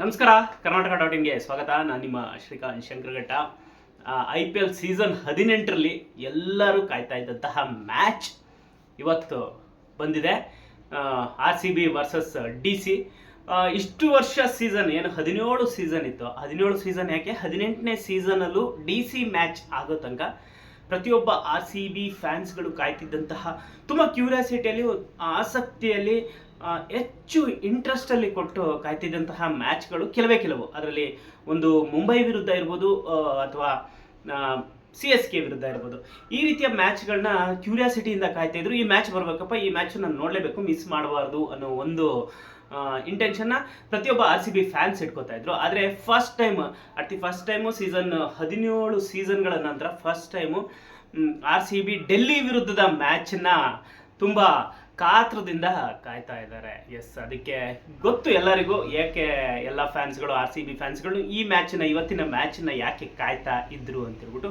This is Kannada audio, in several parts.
ನಮಸ್ಕಾರ, ಕರ್ನಾಟಕ ಡಾಟ್ ಸ್ವಾಗತ. ನಾನು ನಿಮ್ಮ Srikanth Shankaraghatta. I P L season ಹದಿನೆಂಟರಲ್ಲಿ ಎಲ್ಲರೂ ಕಾಯ್ತಾ ಇದ್ದಂತಹ ಮ್ಯಾಚ್ ಇವತ್ತು ಬಂದಿದೆ. R C B versus D C ಇಷ್ಟು ವರ್ಷ ಸೀಸನ್ ಏನು ಹದಿನೇಳು ಸೀಸನ್ ಇತ್ತು. ಹದಿನೇಳು ಸೀಸನ್ ಯಾಕೆ? ಹದಿನೆಂಟನೇ ಸೀಸನಲ್ಲೂ ಡಿ ಸಿ ಮ್ಯಾಚ್ ಆಗೋ ತನಕ ಪ್ರತಿಯೊಬ್ಬ ಆರ್ ಸಿ ಬಿ ಫ್ಯಾನ್ಸ್ಗಳು ಕಾಯ್ತಿದ್ದಂತಹ ತುಂಬ ಕ್ಯೂರಿಯಾಸಿಟಿಯಲ್ಲಿ, ಆಸಕ್ತಿಯಲ್ಲಿ ಹೆಚ್ಚು ಇಂಟ್ರೆಸ್ಟಲ್ಲಿ ಕೊಟ್ಟು ಕಾಯ್ತಿದ್ದಂತಹ ಮ್ಯಾಚ್ಗಳು ಕೆಲವೇ ಕೆಲವು. ಅದರಲ್ಲಿ ಒಂದು ಮುಂಬೈ ವಿರುದ್ಧ ಇರ್ಬೋದು ಅಥವಾ ಸಿ ಎಸ್ ಕೆ ವಿರುದ್ಧ ಇರ್ಬೋದು. ಈ ರೀತಿಯ ಮ್ಯಾಚ್ಗಳನ್ನ ಕ್ಯೂರಿಯಾಸಿಟಿಯಿಂದ ಕಾಯ್ತಾ ಇದ್ರು. ಈ ಮ್ಯಾಚ್ ಬರಬೇಕಪ್ಪ, ಈ ಮ್ಯಾಚ್ ನಾನು ನೋಡಲೇಬೇಕು, ಮಿಸ್ ಮಾಡಬಾರ್ದು ಅನ್ನೋ ಒಂದು ಇಂಟೆನ್ಷನ್ನ ಪ್ರತಿಯೊಬ್ಬ ಆರ್ ಸಿ ಬಿ ಫ್ಯಾನ್ಸ್ ಇಟ್ಕೋತಾ ಇದ್ರು. ಆದರೆ first time at the first time season ಹದಿನೇಳು ಸೀಸನ್ಗಳ ನಂತರ first time R C B Delhi ವಿರುದ್ಧದ ಮ್ಯಾಚನ್ನ ತುಂಬ ಕಾತ್ರದಿಂದ ಕಾಯ್ತಾ ಇದ್ದಾರೆ. ಎಸ್ ಅದಕ್ಕೆ ಗೊತ್ತು ಎಲ್ಲರಿಗೂ ಯಾಕೆ ಎಲ್ಲ ಫ್ಯಾನ್ಸ್ಗಳು ಆರ್ ಸಿ ಬಿ ಫ್ಯಾನ್ಸ್ಗಳು ಈ ಮ್ಯಾಚನ್ನ ಇವತ್ತಿನ ಮ್ಯಾಚನ್ನ ಯಾಕೆ ಕಾಯ್ತಾ ಇದ್ರು ಅಂತ ಹೇಳ್ಬಿಟ್ಟು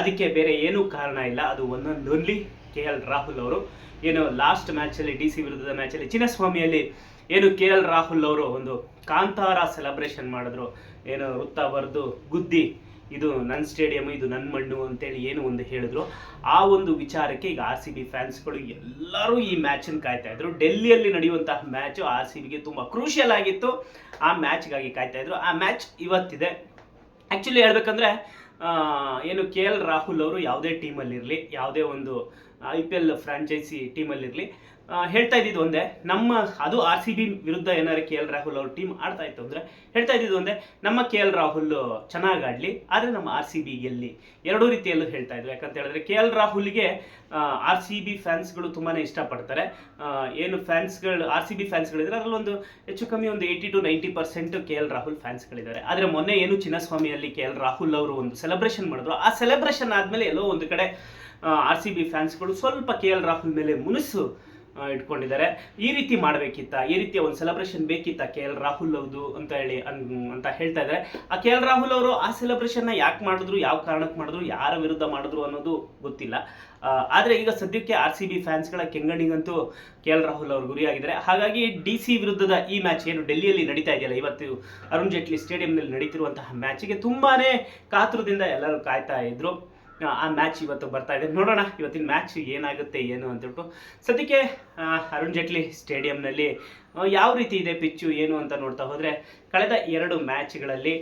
ಅದಕ್ಕೆ ಬೇರೆ ಏನೂ ಕಾರಣ ಇಲ್ಲ. ಅದು ಒಂದೊಂದು ಓನ್ಲಿ ಕೆ ಎಲ್ ರಾಹುಲ್ ಅವರು. ಏನು ಲಾಸ್ಟ್ ಮ್ಯಾಚಲ್ಲಿ ಡಿ ಸಿ ವಿರುದ್ಧದ ಮ್ಯಾಚಲ್ಲಿ ಚಿನ್ನಸ್ವಾಮಿಯಲ್ಲಿ ಏನು ಕೆ ಎಲ್ ರಾಹುಲ್ ಅವರು ಒಂದು ಕಾಂತಾರ ಸೆಲೆಬ್ರೇಷನ್ ಮಾಡಿದ್ರು. ಏನು ವೃತ್ತ ಬರೆದು, ಗುದ್ದಿ, ಇದು ನನ್ನ ಸ್ಟೇಡಿಯಂ ಇದು ನನ್ನ ಮಣ್ಣು ಅಂತೇಳಿ ಏನು ಒಂದು ಹೇಳಿದ್ರು. ಆ ಒಂದು ವಿಚಾರಕ್ಕೆ ಈಗ ಆರ್ ಸಿ ಬಿ ಫ್ಯಾನ್ಸ್ಗಳು ಎಲ್ಲರೂ ಈ ಮ್ಯಾಚನ್ನು ಕಾಯ್ತಾ ಇದ್ರು. ಡೆಲ್ಲಿಯಲ್ಲಿ ನಡೆಯುವಂತಹ ಮ್ಯಾಚು ಆರ್ ಸಿ ಬಿಗೆ ತುಂಬ ಕ್ರೂಷಿಯಲ್ ಆಗಿತ್ತು. ಆ ಮ್ಯಾಚ್ಗಾಗಿ ಕಾಯ್ತಾ ಇದ್ರು. ಆ ಮ್ಯಾಚ್ ಇವತ್ತಿದೆ. ಆ್ಯಕ್ಚುಲಿ ಹೇಳ್ಬೇಕಂದ್ರೆ ಏನು ಕೆ ಎಲ್ ರಾಹುಲ್ ಅವರು ಯಾವುದೇ ಟೀಮಲ್ಲಿರಲಿ ಯಾವುದೇ ಒಂದು ಐ ಪಿ ಎಲ್ ಫ್ರಾಂಚೈಸಿ ಟೀಮಲ್ಲಿರಲಿ ಹೇಳ್ತಾ ಇದ್ದಿದ್ದು ಒಂದೇ, ನಮ್ಮ, ಅದು ಆರ್ ಸಿ ಬಿ ವಿರುದ್ಧ ಏನಾದ್ರು ಕೆ ಎಲ್ ರಾಹುಲ್ ಅವ್ರ ಟೀಮ್ ಆಡ್ತಾ ಇತ್ತು ಅಂದರೆ ಹೇಳ್ತಾ ಇದ್ದಿದ್ದು ಒಂದೇ, ನಮ್ಮ ಕೆ ಎಲ್ ರಾಹುಲ್ ಚೆನ್ನಾಗಿ ಆಡಲಿ, ಆದರೆ ನಮ್ಮ ಆರ್ ಸಿ ಬಿ ಗೆಲ್ಲಿ. ಎರಡೂ ರೀತಿಯಲ್ಲೂ ಹೇಳ್ತಾ ಇದ್ರು. ಯಾಕಂತ ಹೇಳಿದ್ರೆ ಕೆ ಎಲ್ ರಾಹುಲ್ಗೆ ಆರ್ ಸಿ ಬಿ ಫ್ಯಾನ್ಸ್ಗಳು ತುಂಬಾ ಇಷ್ಟಪಡ್ತಾರೆ. ಏನು ಫ್ಯಾನ್ಸ್ಗಳು ಆರ್ ಸಿ ಬಿ ಫ್ಯಾನ್ಸ್ಗಳಿದ್ದಾರೆ ಅದರಲ್ಲಿ ಒಂದು ಹೆಚ್ಚು ಕಮ್ಮಿ ಒಂದು eighty to ninety percent K L Rahul ಫ್ಯಾನ್ಸ್ಗಳಿದ್ದಾರೆ ಆದರೆ ಮೊನ್ನೆ ಏನು ಚಿನ್ನಸ್ವಾಮಿಯಲ್ಲಿ ಕೆ ಎಲ್ ರಾಹುಲ್ ಅವರು ಒಂದು ಸೆಲೆಬ್ರೇಷನ್ ಮಾಡಿದ್ರು. ಆ ಸೆಲೆಬ್ರೇಷನ್ ಆದಮೇಲೆ ಎಲ್ಲೋ ಒಂದು ಕಡೆ ಆರ್ ಸಿ ಬಿ ಫ್ಯಾನ್ಸ್ಗಳು ಸ್ವಲ್ಪ ಕೆ ಎಲ್ ರಾಹುಲ್ ಮೇಲೆ ಮುನಿಸು. ಇಟ್ಕೊಂಡಿದ್ದಾರೆ. ಈ ರೀತಿ ಮಾಡಬೇಕಿತ್ತ? ಈ ರೀತಿಯ ಒಂದು ಸೆಲೆಬ್ರೇಷನ್ ಬೇಕಿತ್ತ ಕೆ ಎಲ್ ರಾಹುಲ್ ಅವ್ರದ್ದು ಅಂತ ಹೇಳಿ ಅಂತ ಹೇಳ್ತಾ ಇದ್ದಾರೆ. ಆ ಕೆ ಎಲ್ ರಾಹುಲ್ ಅವರು ಆ ಸೆಲೆಬ್ರೇಷನ್ನ ಯಾಕೆ ಮಾಡಿದ್ರು, ಯಾವ ಕಾರಣಕ್ಕೆ ಮಾಡಿದ್ರು, ಯಾರ ವಿರುದ್ಧ ಮಾಡಿದ್ರು ಅನ್ನೋದು ಗೊತ್ತಿಲ್ಲ. ಆದರೆ ಈಗ ಸದ್ಯಕ್ಕೆ ಆರ್ ಸಿ ಬಿ ಫ್ಯಾನ್ಸ್ಗಳ ಕೆಂಗಣಿಗಂತೂ ಕೆ ಎಲ್ ರಾಹುಲ್ ಅವರು ಗುರಿಯಾಗಿದ್ದಾರೆ. ಹಾಗಾಗಿ ಡಿ ಸಿ ವಿರುದ್ಧದ ಈ ಮ್ಯಾಚ್ ಏನು ಡೆಲ್ಲಿಯಲ್ಲಿ ನಡೀತಾ ಇದೆಯಲ್ಲ? ಇವತ್ತು ಅರುಣ್ ಜೇಟ್ಲಿ ಸ್ಟೇಡಿಯಂನಲ್ಲಿ ನಡೀತಿರುವಂತಹ ಮ್ಯಾಚಿಗೆ ತುಂಬಾನೇ ಕಾತುರದಿಂದ ಎಲ್ಲರೂ ಕಾಯ್ತಾ ಇದ್ರು. ಆ, ಮ್ಯಾಚ್ ಇವತ್ತು ಬರ್ತಾ ಇದೆ. ನೋಡೋಣ ಇವತ್ತಿನ ಮ್ಯಾಚ್ ಏನಾಗುತ್ತೆ ಏನು ಅಂತ ಹೇಳ್ಬಿಟ್ಟು. ಸದ್ಯಕ್ಕೆ ಅರುಣ್ ಜೇಟ್ಲಿ ಸ್ಟೇಡಿಯಂನಲ್ಲಿ ಯಾವ ರೀತಿ ಇದೆ ಪಿಚ್ಚು ಏನು ಅಂತ ನೋಡ್ತಾ ಹೋದರೆ ಕಳೆದ ಎರಡು ಮ್ಯಾಚ್ಗಳಲ್ಲಿ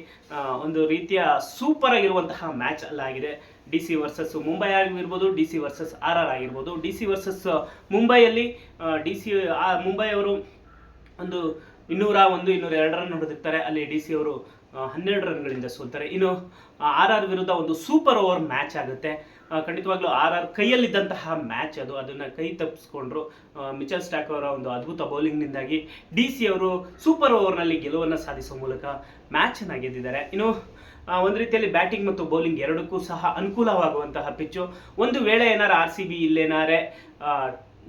ಒಂದು ರೀತಿಯ ಸೂಪರ್ ಆಗಿರುವಂತಹ ಮ್ಯಾಚ್ ಅಲ್ಲಾಗಿದೆ ಡಿ ಸಿ ವರ್ಸಸ್ ಮುಂಬೈ ಆಗಿರ್ಬೋದು D C versus R R ಆಗಿರ್ಬೋದು. ಡಿ ಸಿ ವರ್ಸಸ್ ಮುಂಬೈಯಲ್ಲಿ ಡಿ ಸಿ ಮುಂಬೈ ಅವರು ಒಂದು ಇನ್ನೂರ ಒಂದು ಇನ್ನೂರ ಎರಡು ರನ್ ಹೊಡೆದಿರ್ತಾರೆ. ಅಲ್ಲಿ ಡಿ ಸಿ ಅವರು ಹನ್ನೆರಡು ರನ್ಗಳಿಂದ ಸೋಲ್ತಾರೆ. ಇನ್ನು ಆರ್ ಆರ್ ವಿರುದ್ಧ ಒಂದು ಸೂಪರ್ ಓವರ್ ಮ್ಯಾಚ್ ಆಗುತ್ತೆ. ಖಂಡಿತವಾಗ್ಲೂ ಆರ್ ಆರ್ ಕೈಯಲ್ಲಿದ್ದಂತಹ ಮ್ಯಾಚ್ ಅದು. ಅದನ್ನು ಕೈ ತಪ್ಪಿಸ್ಕೊಂಡ್ರು ಮಿಚಲ್ ಸ್ಟಾಕ್ ಅವರ ಒಂದು ಅದ್ಭುತ ಬೌಲಿಂಗ್ನಿಂದಾಗಿ ಡಿ ಸಿ ಅವರು ಸೂಪರ್ ಓವರ್ನಲ್ಲಿ ಗೆಲುವನ್ನು ಸಾಧಿಸುವ ಮೂಲಕ ಮ್ಯಾಚನ್ನು ಗೆದ್ದಿದ್ದಾರೆ. ಇನ್ನು ಒಂದು ರೀತಿಯಲ್ಲಿ ಬ್ಯಾಟಿಂಗ್ ಮತ್ತು ಬೌಲಿಂಗ್ ಎರಡಕ್ಕೂ ಸಹ ಅನುಕೂಲವಾಗುವಂತಹ ಪಿಚ್ಚು. ಒಂದು ವೇಳೆ ಏನಾರ ಆರ್ ಸಿ ಬಿ ಇಲ್ಲೇನಾರೆ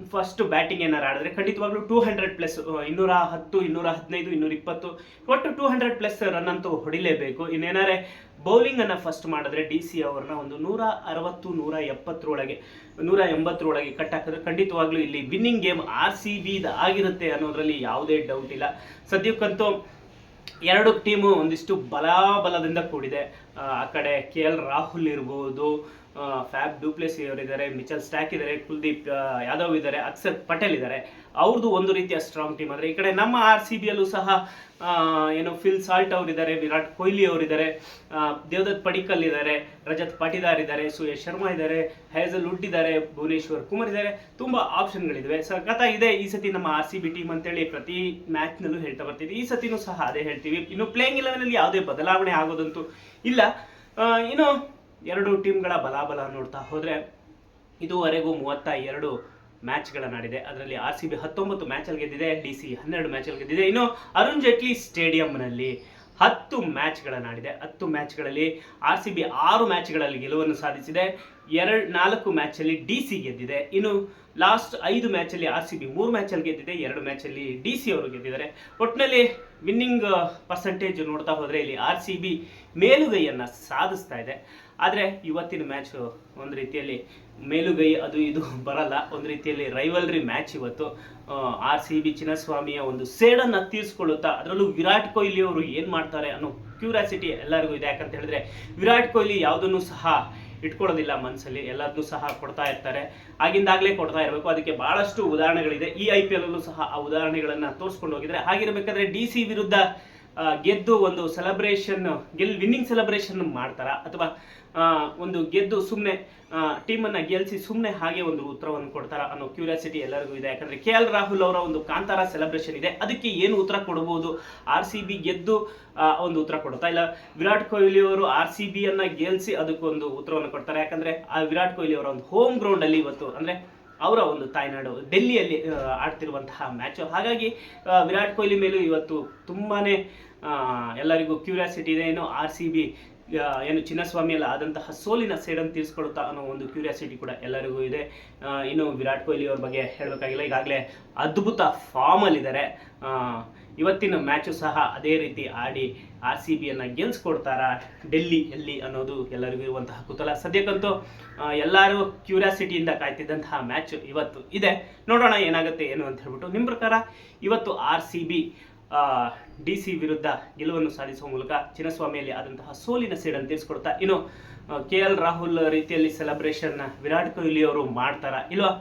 ಫಸ್ಟ್ ಬ್ಯಾಟಿಂಗ್ ಏನಾರು ಆಡಿದ್ರೆ ಖಂಡಿತವಾಗ್ಲೂ ಟೂ ಹಂಡ್ರೆಡ್ ಪ್ಲಸ್ ಇನ್ನೂರ ಹತ್ತು ಇನ್ನೂರ ಹದಿನೈದು ಇನ್ನೂರ ಇಪ್ಪತ್ತು ಒಟ್ಟು ಟೂ ಹಂಡ್ರೆಡ್ ಪ್ಲಸ್ ರನ್ ಅಂತೂ ಹೊಡಿಲೇಬೇಕು. ಇನ್ನೇನಾರೆ ಬೌಲಿಂಗ್ ಅನ್ನ ಫಸ್ಟ್ ಮಾಡಿದ್ರೆ ಡಿ ಸಿ ಅವ್ರನ್ನ ಒಂದು ನೂರ ಅರವತ್ತು ನೂರ ಎಪ್ಪತ್ತರೊಳಗೆ ನೂರ ಎಂಬತ್ತರೊಳಗೆ ಕಟ್ ಹಾಕಿದ್ರೆ ಖಂಡಿತವಾಗ್ಲೂ ಇಲ್ಲಿ winning game R C B ಆಗಿರುತ್ತೆ ಅನ್ನೋದ್ರಲ್ಲಿ ಯಾವುದೇ ಡೌಟ್ ಇಲ್ಲ. ಸದ್ಯಕ್ಕಂತೂ ಎರಡು ಟೀಮು ಒಂದಿಷ್ಟು ಬಲಾಬಲದಿಂದ ಕೂಡಿದೆ. ಆ, ಕಡೆ ಕೆ ಎಲ್ ರಾಹುಲ್ ಇರ್ಬೋದು ಫ್ಯಾಬ್ ಡೂಪ್ಲೆಸಿ ಅವರಿದ್ದಾರೆ ಮಿಚಲ್ ಸ್ಟ್ಯಾಕ್ ಇದ್ದಾರೆ ಕುಲ್ದೀಪ್ ಯಾದವ್ ಇದ್ದಾರೆ ಅಕ್ಷರ್ ಪಟೇಲ್ ಇದ್ದಾರೆ. ಅವ್ರದ್ದು ಒಂದು ರೀತಿಯ ಸ್ಟ್ರಾಂಗ್ ಟೀಮ್ ಆದರೆ ಈ ಕಡೆ ನಮ್ಮ ಆರ್ ಸಿ ಬಿಯಲ್ಲೂ ಸಹ ಏನು ಫಿಲ್ ಸಾಲ್ಟ್ ಅವರಿದ್ದಾರೆ, ವಿರಾಟ್ ಕೊಹ್ಲಿ ಅವರಿದ್ದಾರೆ ದೇವದತ್ ಪಡಿಕಲ್ ಇದ್ದಾರೆ, ರಜತ್ ಪಾಟಿದಾರ್ ಇದ್ದಾರೆ, ಸುಯೇಶ್ ಶರ್ಮಾ ಇದ್ದಾರೆ ಹೈಜಲ್ ವುಡ್ ಇದ್ದಾರೆ, ಭುವನೇಶ್ವರ್ ಕುಮಾರ್ ಇದ್ದಾರೆ. ತುಂಬಾ ಆಪ್ಷನ್ಗಳಿವೆ ಇದೆ ಈ ಸತಿ ನಮ್ಮ ಆರ್ ಸಿ ಬಿ ಟೀಮ್ ಅಂತೇಳಿ ಪ್ರತಿ ಮ್ಯಾಚ್ನಲ್ಲೂ ಹೇಳ್ತಾ ಬರ್ತೀವಿ. ಈ ಸತಿನೂ ಸಹ ಅದೇ ಹೇಳ್ತೀವಿ. ಇನ್ನು ಪ್ಲೇಯಿಂಗ್ ಇಲೆವೆನಲ್ಲಿ ಯಾವುದೇ ಬದಲಾವಣೆ ಆಗೋದಂತೂ ಇಲ್ಲ. ಏನು ಎರಡು ಟೀಮ್ಗಳ ಬಲಾಬಲ ನೋಡ್ತಾ ಹೋದರೆ ಇದುವರೆಗೂ ಮೂವತ್ತ ಎರಡು ಮ್ಯಾಚ್ಗಳನ್ನಾಡಿದೆ ಅದರಲ್ಲಿ ಆರ್ ಸಿ ಬಿ ಹತ್ತೊಂಬತ್ತು ಮ್ಯಾಚಲ್ಲಿ ಗೆದ್ದಿದೆ, ಡಿ ಸಿ ಹನ್ನೆರಡು ಮ್ಯಾಚಲ್ಲಿ ಗೆದ್ದಿದೆ. ಇನ್ನು ಅರುಣ್ ಜೇಟ್ಲಿ ಸ್ಟೇಡಿಯಂನಲ್ಲಿ ಹತ್ತು ಮ್ಯಾಚ್ಗಳನ್ನಾಡಿದೆ ಹತ್ತು ಮ್ಯಾಚ್ಗಳಲ್ಲಿ ಆರ್ ಸಿ ಬಿ ಆರು ಮ್ಯಾಚ್ಗಳಲ್ಲಿ ಗೆಲುವನ್ನು ಸಾಧಿಸಿದೆ. ಎರಡು, ನಾಲ್ಕು ಮ್ಯಾಚಲ್ಲಿ ಡಿ ಸಿ ಗೆದ್ದಿದೆ. ಇನ್ನು ಲಾಸ್ಟ್ ಐದು ಮ್ಯಾಚಲ್ಲಿ ಆರ್ ಸಿ ಬಿ ಮೂರು ಮ್ಯಾಚಲ್ಲಿ ಗೆದ್ದಿದೆ. ಎರಡು ಮ್ಯಾಚಲ್ಲಿ ಡಿ ಸಿ ಅವರು ಗೆದ್ದಿದ್ದಾರೆ. ಒಟ್ಟಿನಲ್ಲಿ ವಿನ್ನಿಂಗ್, ಪರ್ಸೆಂಟೇಜ್ ನೋಡ್ತಾ ಹೋದರೆ ಇಲ್ಲಿ ಆರ್ ಸಿ ಬಿ ಮೇಲುಗೈಯನ್ನು ಸಾಧಿಸ್ತಾ ಇದೆ. ಆದರೆ ಇವತ್ತಿನ ಮ್ಯಾಚ್ ಒಂದು ರೀತಿಯಲ್ಲಿ ಮೇಲುಗೈ ಅದು ಇದು ಬರಲ್ಲ, ಒಂದು ರೀತಿಯಲ್ಲಿ ರೈವಲ್ರಿ ಮ್ಯಾಚ್ ಇವತ್ತು. ಆರ್ ಸಿ ಬಿ ಚಿನ್ನಸ್ವಾಮಿಯ ಒಂದು ಸೇಡನ್ನು ತೀರಿಸ್ಕೊಳ್ಳುತ್ತಾ, ಅದರಲ್ಲೂ ವಿರಾಟ್ ಕೊಹ್ಲಿ ಅವರು ಏನು ಮಾಡ್ತಾರೆ ಅನ್ನೋ ಕ್ಯೂರಿಯಾಸಿಟಿ ಎಲ್ಲರಿಗೂ ಇದೆ. ಯಾಕಂತ ಹೇಳಿದ್ರೆ ವಿರಾಟ್ ಕೊಹ್ಲಿ ಯಾವುದನ್ನು ಸಹ ಇಟ್ಕೊಳ್ಳೋದಿಲ್ಲ ಮನಸ್ಸಲ್ಲಿ ಎಲ್ಲದನ್ನೂ ಸಹ ಕೊಡ್ತಾ ಇರ್ತಾರೆ. ಆಗಿಂದಾಗಲೇ ಕೊಡ್ತಾ ಇರಬೇಕು. ಅದಕ್ಕೆ ಬಹಳಷ್ಟು ಉದಾಹರಣೆಗಳಿದೆ. ಈ ಐ ಪಿ ಎಲ್ಲೂ ಸಹ ಆ ಉದಾಹರಣೆಗಳನ್ನು ತೋರಿಸ್ಕೊಂಡು ಹೋಗಿದ್ರೆ ಹಾಗಿರಬೇಕಾದ್ರೆ ಡಿ ಸಿ ವಿರುದ್ಧ ಗೆದ್ದು ಒಂದು ಸೆಲೆಬ್ರೇಷನ್ ಗೆಲ್ ವಿನ್ನಿಂಗ್ ಸೆಲೆಬ್ರೇಷನ್ ಮಾಡ್ತಾರಾ? ಅಥವಾ ಒಂದು ಗೆದ್ದು ಸುಮ್ಮನೆ ಟೀಮನ್ನು ಗೆಲ್ಲಿಸಿ ಸುಮ್ಮನೆ ಹಾಗೆ ಒಂದು ಉತ್ತರವನ್ನು ಕೊಡ್ತಾರಾ ಅನ್ನೋ ಕ್ಯೂರಿಯಾಸಿಟಿ ಎಲ್ಲರಿಗೂ ಇದೆ. ಯಾಕಂದ್ರೆ ಕೆ ಎಲ್ ರಾಹುಲ್ ಅವರ ಒಂದು ಕಾಂತಾರ ಸೆಲೆಬ್ರೇಷನ್ ಇದೆ. ಅದಕ್ಕೆ ಏನು ಉತ್ತರ ಕೊಡಬಹುದು ಆರ್ ಸಿ ಬಿ ಗೆದ್ದು ಒಂದು ಉತ್ತರ ಕೊಡ್ತಾ ಇಲ್ಲ, ವಿರಾಟ್ ಕೊಹ್ಲಿ ಅವರು ಆರ್ ಸಿ ಬಿಯನ್ನು ಗೆಲ್ಲಿಸಿ ಅದಕ್ಕೊಂದು ಉತ್ತರವನ್ನು ಕೊಡ್ತಾರೆ. ಯಾಕಂದ್ರೆ, ಆ, ವಿರಾಟ್ ಕೊಹ್ಲಿ ಅವರ ಒಂದು ಹೋಮ್ ಗ್ರೌಂಡ್ ಅಲ್ಲಿ ಇವತ್ತು, ಅಂದ್ರೆ ಅವರ ಒಂದು ತಾಯ್ನಾಡು ಡೆಲ್ಲಿಯಲ್ಲಿ ಆಡ್ತಿರುವಂತಹ ಮ್ಯಾಚು ಹಾಗಾಗಿ ವಿರಾಟ್ ಕೊಹ್ಲಿ ಮೇಲೂ ಇವತ್ತು ತುಂಬಾನೇ ಎಲ್ಲರಿಗೂ ಕ್ಯೂರಿಯಾಸಿಟಿ ಇದೆ. ಏನು ಆರ್ ಸಿ ಬಿ ಏನು ಚಿನ್ನಸ್ವಾಮಿಯಲ್ಲಿ ಆದಂತಹ ಸೋಲಿನ ಸೇಡನ್ನು ತೀರಿಸ್ಕೊಡುತ್ತಾ ಅನ್ನೋ ಒಂದು ಕ್ಯೂರಿಯಾಸಿಟಿ ಕೂಡ ಎಲ್ಲರಿಗೂ ಇದೆ. ಇನ್ನು ವಿರಾಟ್ ಕೊಹ್ಲಿ ಅವ್ರ ಬಗ್ಗೆ ಹೇಳಬೇಕಾಗಿಲ್ಲ. ಈಗಾಗಲೇ ಅದ್ಭುತ ಫಾರ್ಮಲ್ಲಿದ್ದಾರೆ ಇವತ್ತಿನ ಮ್ಯಾಚು ಸಹ ಅದೇ ರೀತಿ ಆಡಿ ಆರ್ ಸಿ ಬಿಯನ್ನು ಗೆಲ್ಸ್ಕೊಡ್ತಾರಾ? ಡೆಲ್ಲಿ ಎಲ್ಲಿ ಅನ್ನೋದು ಎಲ್ಲರಿಗೂ ಇರುವಂತಹ ಕುತೂಹಲ. ಸದ್ಯಕ್ಕಂತೂ ಎಲ್ಲರೂ ಕ್ಯೂರಿಯಾಸಿಟಿಯಿಂದ ಕಾಯ್ತಿದ್ದಂತಹ ಮ್ಯಾಚ್ ಇವತ್ತು ಇದೆ. ನೋಡೋಣ ಏನಾಗುತ್ತೆ, ಏನು ಅಂತ ಹೇಳ್ಬಿಟ್ಟು. ನಿಮ್ಮ ಪ್ರಕಾರ ಇವತ್ತು R C B D C ವಿರುದ್ಧ ಗೆಲುವನ್ನು ಸಾಧಿಸುವ ಮೂಲಕ ಚಿನ್ನಸ್ವಾಮಿಯಲ್ಲಿ ಆದಂತಹ ಸೋಲಿನ ಸೇಡನ್ನು ತೀರಿಸ್ಕೊಡ್ತಾ? ಇನ್ನು ಕೆ ಎಲ್ ರಾಹುಲ್ ರೀತಿಯಲ್ಲಿ ಸೆಲೆಬ್ರೇಷನ್ ವಿರಾಟ್ ಕೊಹ್ಲಿ ಅವರು ಮಾಡ್ತಾರಾ? ಇಲ್ವಾ?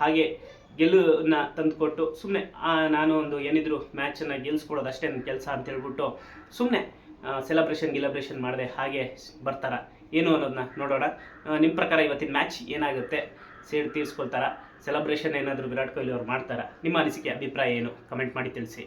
ಹಾಗೆ ಗೆಲುವನ್ನ ತಂದುಕೊಟ್ಟು ಸುಮ್ಮನೆ ನಾನು ಒಂದು ಏನಿದ್ರು ಮ್ಯಾಚನ್ನು ಗೆಲ್ಸ್ಕೊಡೋದು ಅಷ್ಟೇ ನನ್ನ ಕೆಲಸ ಅಂತ ಹೇಳ್ಬಿಟ್ಟು ಸುಮ್ಮನೆ ಸೆಲೆಬ್ರೇಷನ್ ಗಿಲೆಬ್ರೇಷನ್ ಮಾಡದೆ ಹಾಗೆ ಬರ್ತಾರ? ಏನು ಅನ್ನೋದನ್ನ ನೋಡೋಣ. ನಿಮ್ಮ ಪ್ರಕಾರ ಇವತ್ತಿನ ಮ್ಯಾಚ್ ಏನಾಗುತ್ತೆ? ಸೇಡ್ ತೀರಿಸ್ಕೊಳ್ತಾರ? ಸೆಲೆಬ್ರೇಷನ್ ಏನಾದರೂ ವಿರಾಟ್ ಕೊಹ್ಲಿ ಅವ್ರು ಮಾಡ್ತಾರಾ? ನಿಮ್ಮ ಅನಿಸಿಕೆ, ಅಭಿಪ್ರಾಯ ಏನು? ಕಮೆಂಟ್ ಮಾಡಿ ತಿಳಿಸಿ.